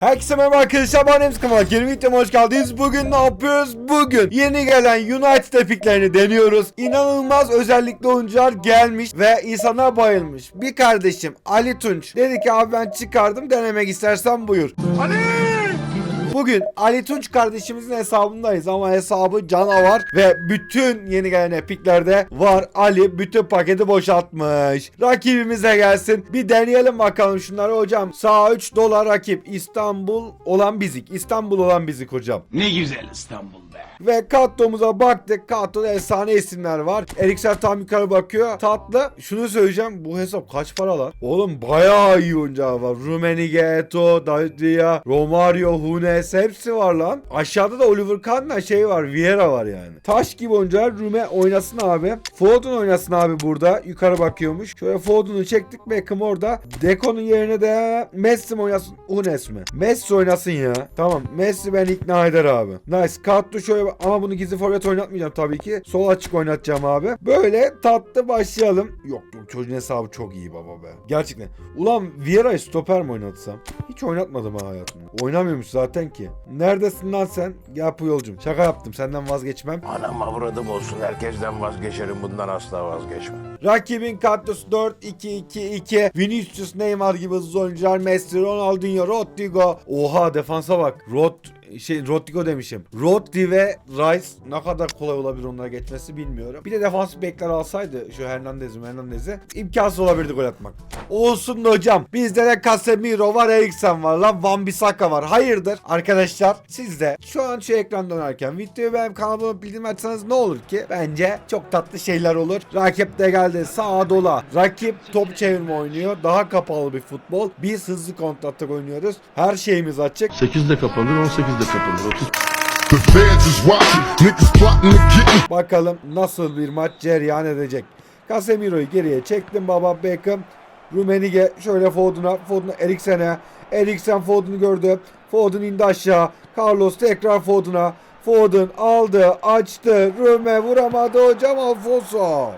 Herkese merhaba arkadaşlar ben Ems Kamal. Yeni videoma hoş geldiniz. Bugün ne yapıyoruz? Bugün yeni gelen United epiklerini deniyoruz. İnanılmaz özellikli oyuncular gelmiş ve insanlar bayılmış. Bir kardeşim Ali Tunç dedi ki abi ben çıkardım denemek istersen buyur. Bugün Ali Tunç kardeşimizin hesabındayız ama hesabı canavar ve bütün yeni gelen epiklerde var. Ali bütün paketi boşaltmış. Rakibimize gelsin. Bir deneyelim bakalım şunları hocam. Sağ 3 dolar rakip. İstanbul olan bizik. İstanbul olan bizik hocam. Ne güzel İstanbul. Ve Katto'muza baktık. Katto'da efsane isimler var. Eriksel tam yukarı bakıyor. Tatlı. Şunu söyleyeceğim. Bu hesap kaç para lan? Oğlum bayağı iyi oyuncağı var. Rumenige, Eto, David Villa, Romario, Hunes hepsi var lan. Aşağıda da Oliver Kahn'la şey var. Vieira var yani. Taş gibi oyuncular. Rume oynasın abi. Foden oynasın abi burada. Yukarı bakıyormuş. Şöyle Foden'u çektik. Beckham orada. Deko'nun yerine de Messi mi oynasın? Hunes mi? Messi oynasın ya. Tamam. Messi beni ikna eder abi. Nice. Katto şöyle ama bunu gizli forvet oynatmayacağım tabii ki. Sol açık oynatacağım abi. Böyle tatlı başlayalım. Yok yok çocuğun hesabı çok iyi baba be. Gerçekten. Ulan Vieira'yı stoper mi oynatsam? Hiç oynatmadım ha hayatımda. Oynamıyormuş zaten ki. Neredesin lan sen? Gel Puyol'cum. Şaka yaptım. Senden vazgeçmem. Anam avradım olsun herkesten vazgeçerim bundan asla vazgeçmem. Rakibin kadrosu 4-2-2-2. Vinicius, Neymar gibi hızlı oyuncular. Messi, Ronaldinho, Rodrigo. Oha defansa bak. Rod şey Rodrigo demişim. Rodri ve Rice ne kadar kolay olabilir onlara geçmesi bilmiyorum. Bir de defans bekler alsaydı şu Hernandez'i Hernandez'i imkansız olabilirdi gol atmak. Olsun da hocam. Bizde de Casemiro var, Eriksen var lan Van Bissaka var. Hayırdır arkadaşlar siz de şu an şu ekran dönerken videoyu benim kanalıma bildirim açsanız ne olur ki? Bence çok tatlı şeyler olur. Rakip de geldi sağa dola. Rakip top çevirme oynuyor. Daha kapalı bir futbol. Biz hızlı kontratak oynuyoruz. Her şeyimiz açık. 8'de kapanır, 18'de kapanır. 30 The feds is watching, niggas plotting to get me. Bakalım nasıl bir maç cereyan edecek. Casemiro'yu geriye çektim baba Beckham. Rumenige şöyle Foden'a, Foden'a Eriksen'e. Eriksen Foden'ı gördü. Foden indi aşağı. Carlos tekrar Foden'a. Foden aldı, açtı. Rüme vuramadı hocam Alfonso.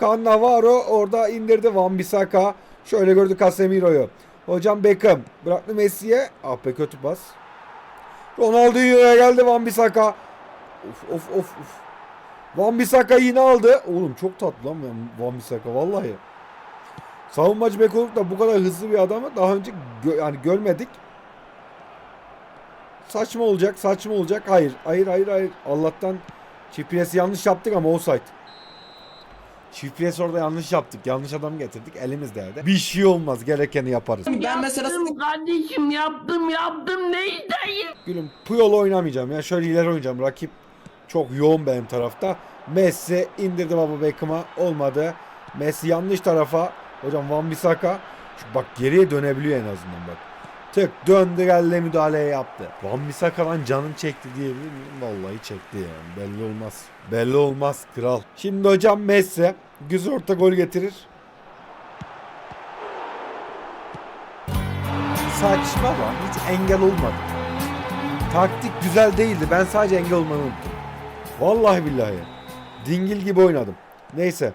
Cannavaro orada indirdi Van Bissaka. Şöyle gördü Casemiro'yu. Hocam Beckham bıraktı Messi'ye. Ah be kötü pas. Ronaldinho'ya geldi Van Bissaka. Of of of of. Van Bissaka yine aldı. Oğlum çok tatlı lan Van Bissaka vallahi. Savunmacı bek olup da bu kadar hızlı bir adamı daha önce gö- yani görmedik. Saçma olacak, saçma olacak. Hayır, hayır, hayır, hayır. Allah'tan çift yanlış yaptık ama offside. Pres orada yanlış yaptık. Yanlış adam getirdik. Elimizdeydi. Bir şey olmaz. Gerekeni yaparız. Ben mesela Yaptım kardeşim yaptım yaptım ne isteyim? Gülüm Puyol oynamayacağım ya. Şöyle ileri oynayacağım. Rakip çok yoğun benim tarafta. Messi indirdi baba Beckham'a. Olmadı. Messi yanlış tarafa. Hocam Van Bissaka. Şu bak geriye dönebiliyor en azından bak. Tık döndü geldi müdahaleyi yaptı. Van Bissaka'dan canın çekti diyebilir miyim? Vallahi çekti yani. Belli olmaz. Belli olmaz kral. Şimdi hocam Messi. Güzel orta gol getirir. Saçma lan. Hiç engel olmadı. Taktik güzel değildi. Ben sadece engel olmayı unuttum. Vallahi billahi. Dingil gibi oynadım. Neyse.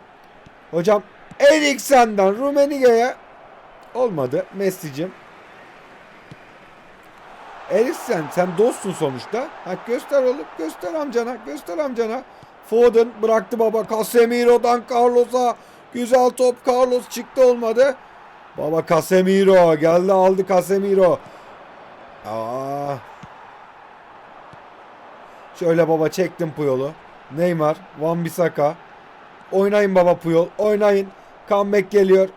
Hocam Eriksen'den Rumenige'ye olmadı. Messi'cim. Eriksen sen dostsun sonuçta. Ha, göster oğlum. Göster amcana. Göster amcana. Foden bıraktı baba. Casemiro'dan Carlos'a. Güzel top. Carlos çıktı olmadı. Baba Casemiro geldi aldı Casemiro. Aa. Şöyle baba çektim Puyol'u. Neymar, Van Bissaka. Oynayın baba Puyol. Oynayın. Comeback geliyor.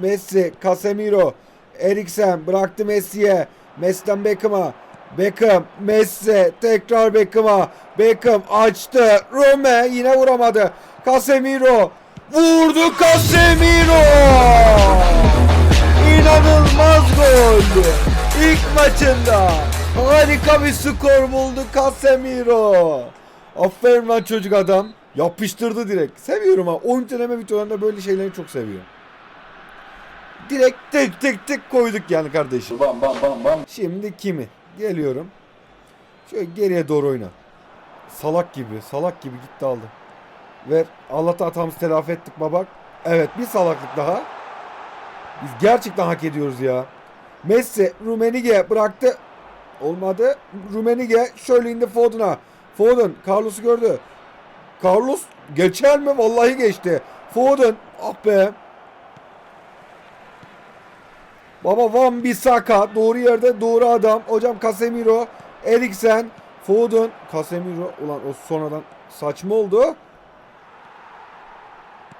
Messi, Casemiro, Eriksen bıraktı Messi'ye. Messi'den Beckham'a. Beckham, Messi, tekrar Beckham'a. Beckham açtı. Rome yine vuramadı. Casemiro vurdu Casemiro. İnanılmaz gol. İlk maçında harika bir skor buldu Casemiro. Aferin lan çocuk adam. Yapıştırdı direkt. Seviyorum ha. Oyun deneme videolarında böyle şeyleri çok seviyorum. Direkt tek tek tek koyduk yani kardeşim. Bam bam bam bam. Şimdi kimi? Geliyorum. Şöyle geriye doğru oyna. Salak gibi, salak gibi gitti aldı. Ver. Allah'ta hatamızı telafi ettik babak. Evet bir salaklık daha. Biz gerçekten hak ediyoruz ya. Messi Rumenige bıraktı. Olmadı. Rumenige şöyle indi Foden'a. Foden Carlos'u gördü. Carlos geçer mi? Vallahi geçti. Foden ah be. Baba Van Bissaka doğru yerde doğru adam. Hocam Casemiro, Eriksen, Foden, Casemiro ulan o sonradan saçma oldu.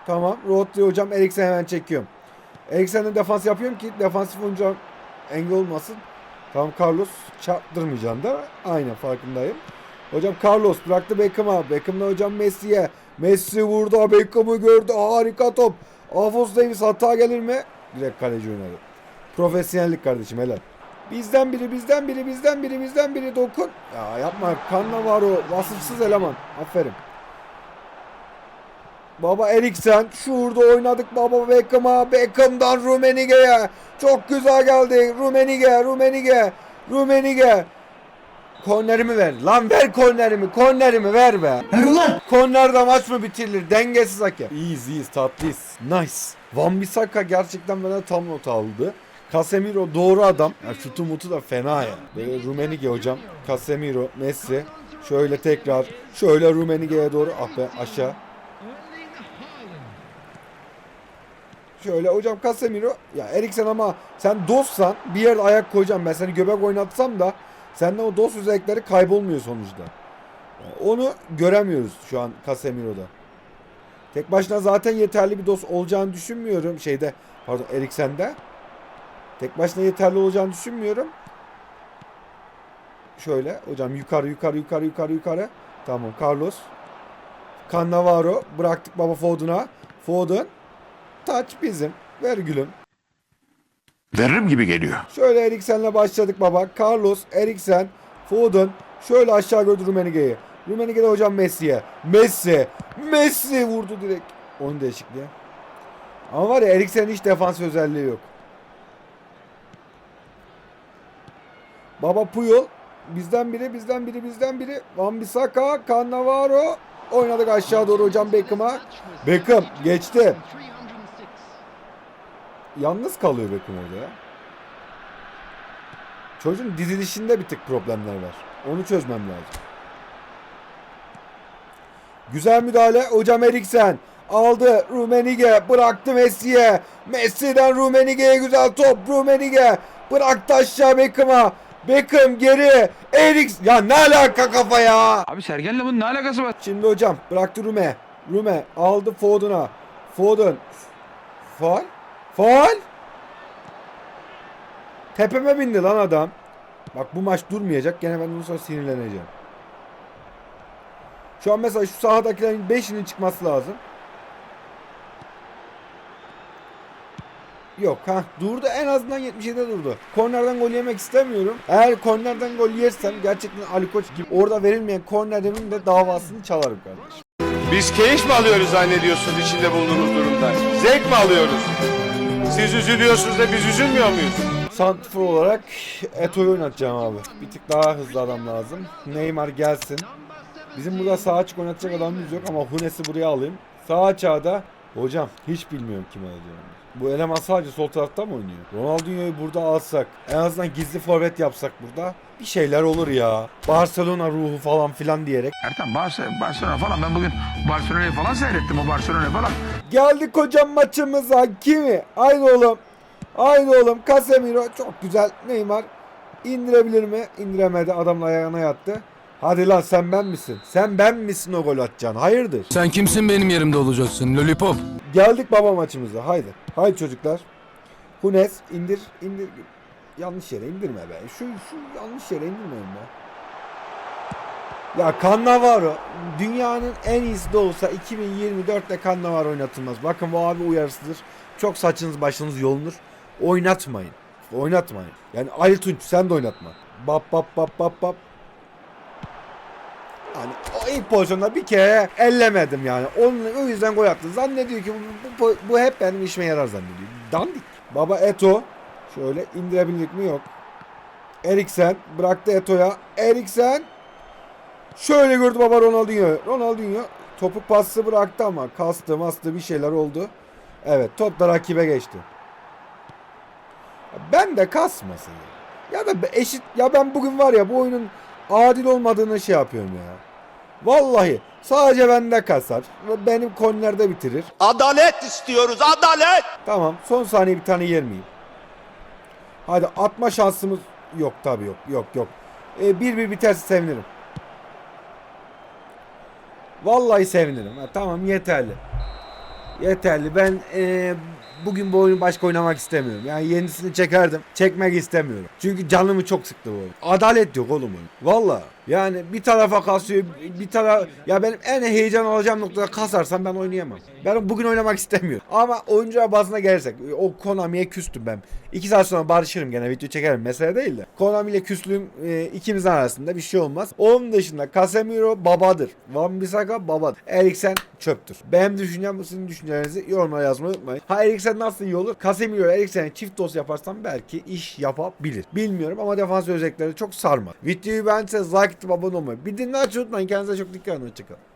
Tamam. Rodri hocam Eriksen hemen çekiyorum. Eriksen'den defans yapıyorum ki defansif oyuncu engel olmasın. Tamam Carlos çarptırmayacaksın da aynen farkındayım. Hocam Carlos bıraktı Beckham'a. Beckham'dan hocam Messi'ye. Messi vurdu. Beckham'ı gördü. Harika top. Alphonso Davies hata gelir mi? Direkt kaleci oynadı. Profesyonellik kardeşim helal. Bizden biri, bizden biri, bizden biri, bizden biri dokun. Ya yapma. Kanla var o. Vasıfsız eleman. Aferin. Baba Eriksen şurada oynadık baba Beckham'a. Beckham'dan Rumenige'ye. Çok güzel geldi. Rumenige, Rumenige, Rumenige. Kornerimi ver. Lan ver kornerimi. Kornerimi ver be. Ver ulan. Kornerde maç mı bitirilir? Dengesiz hakem. İyiyiz iyiyiz tatlıyız. Nice. Van Bissaka gerçekten bana tam not aldı. Casemiro doğru adam. Ya şutu mutu da fena ya. Böyle Rumenige hocam. Casemiro, Messi. Şöyle tekrar. Şöyle Rumenige'ye doğru. Ah be aşağı. Şöyle hocam Casemiro. Ya Eriksen ama sen dostsan bir yerde ayak koyacağım. Ben seni göbek oynatsam da senden o dost özellikleri kaybolmuyor sonuçta. Yani onu göremiyoruz şu an Casemiro'da. Tek başına zaten yeterli bir dost olacağını düşünmüyorum. Şeyde pardon Eriksen'de. Tek başına yeterli olacağını düşünmüyorum. Şöyle hocam yukarı yukarı yukarı yukarı yukarı. Tamam Carlos. Cannavaro bıraktık baba Foden'a. Foden. Taç bizim. Ver gülüm. Veririm gibi geliyor. Şöyle Eriksen'le başladık baba. Carlos, Eriksen, Foden. Şöyle aşağı gördü Rumenige'yi. Rumenige'de hocam Messi'ye. Messi. Messi vurdu direkt. Onun değişikliği. Ama var ya Eriksen'in hiç defans özelliği yok. Baba Puyol. Bizden biri, bizden biri, bizden biri. Van Bissaka, Cannavaro. Oynadık aşağı doğru hocam Beckham'a. Beckham geçti. Yalnız kalıyor Beckham orada ya. Çocuğun dizilişinde bir tık problemler var. Onu çözmem lazım. Güzel müdahale. Hocam Eriksen aldı. Rumenige bıraktı Messi'ye. Messi'den Rumenige'ye güzel top. Rumenige bıraktı aşağı Beckham'a. Beckham geri. Eriksen. Ya ne alaka kafa ya? Abi Sergen'le bunun ne alakası var? Şimdi hocam bıraktı Rume. Rume aldı Foden'a. Foden. Faal. Faal. Tepeme bindi lan adam. Bak bu maç durmayacak. Gene ben bundan sonra sinirleneceğim. Şu an mesela şu sahadakilerin 5'inin çıkması lazım. Yok ha durdu en azından 77'de durdu. Kornerden gol yemek istemiyorum. Eğer kornerden gol yersem gerçekten Ali Koç gibi orada verilmeyen kornerimin de davasını çalarım kardeşim. Biz keyif mi alıyoruz zannediyorsunuz içinde bulunduğumuz durumda? Zevk mi alıyoruz? Siz üzülüyorsunuz da biz üzülmüyor muyuz? Santrfor olarak Eto'yu oynatacağım abi. Bir tık daha hızlı adam lazım. Neymar gelsin. Bizim burada sağ açık oynatacak adamımız yok ama Hunes'i buraya alayım. Sağ açığa hocam hiç bilmiyorum kim alacağım. Bu eleman sadece sol tarafta mı oynuyor? Ronaldinho'yu burada alsak, en azından gizli forvet yapsak burada bir şeyler olur ya. Barcelona ruhu falan filan diyerek. Ertan Barcelona, Barcelona falan ben bugün Barcelona'yı falan seyrettim o Barcelona falan. Geldik hocam maçımıza. Kimi? Haydi oğlum. Haydi oğlum. Casemiro çok güzel. Neymar indirebilir mi? İndiremedi. Adamın ayağına yattı. Hadi lan sen ben misin? Sen ben misin o gol atacaksın? Hayırdır? Sen kimsin benim yerimde olacaksın lollipop? Geldik baba maçımıza. Haydi. Haydi çocuklar. Hunes indir indir. Yanlış yere indirme be. Şu şu yanlış yere indirmeyin be. Ya Cannavaro dünyanın en iyisi de olsa 2024'te Cannavaro oynatılmaz. Bakın bu abi uyarısıdır. Çok saçınız başınız yolunur. Oynatmayın. Oynatmayın. Yani Ali Tunç sen de oynatma. Bap bap bap bap bap. Hani o ilk pozisyonda bir kere ellemedim yani. Onun, o yüzden gol attı. Zannediyor ki bu, bu, bu hep benim işime yarar zannediyor. Dandik. Baba Eto. Şöyle indirebildik mi? Yok. Eriksen bıraktı Eto'ya. Eriksen. Şöyle gördü baba Ronaldinho. Ronaldinho topuk pası bıraktı ama kastı mastı bir şeyler oldu. Evet top da rakibe geçti. Ben de kasmasın ya. Da eşit ya ben bugün var ya bu oyunun adil olmadığını şey yapıyorum ya. Vallahi sadece bende kasar. Benim kornerde bitirir. Adalet istiyoruz, adalet! Tamam son saniye bir tane yer miyim? Hadi atma şansımız yok tabii yok yok yok. Ee, bir bir biterse sevinirim. Vallahi sevinirim. Ha, tamam yeterli. Yeterli. Ben ee, bugün bu oyunu başka oynamak istemiyorum. Yani yenisini çekerdim. Çekmek istemiyorum. Çünkü canımı çok sıktı bu oyun. Adalet yok oğlum oyun. Valla. Yani bir tarafa kasıyor, bir taraf ya benim en heyecan alacağım noktada kasarsam ben oynayamam. Ben bugün oynamak istemiyorum. Ama oyuncu bazına gelirsek o Konami'ye küstüm ben. İki saat sonra barışırım gene video çekerim mesele değil de. Konami ile küslüğüm e, ikimizin arasında bir şey olmaz. Onun dışında Casemiro babadır. Van Bissaka babadır. Eriksen çöptür. Benim düşüncem sizin düşüncelerinizi yorumlara yazmayı unutmayın. Ha Eriksen nasıl iyi olur? Casemiro Eriksen'e çift dost yaparsam belki iş yapabilir. Bilmiyorum ama defans özellikleri çok sarma. Videoyu beğendiyseniz like atıp abone olmayı. Bir dinle açı unutmayın. Kendinize çok dikkat edin. Hoşçakalın.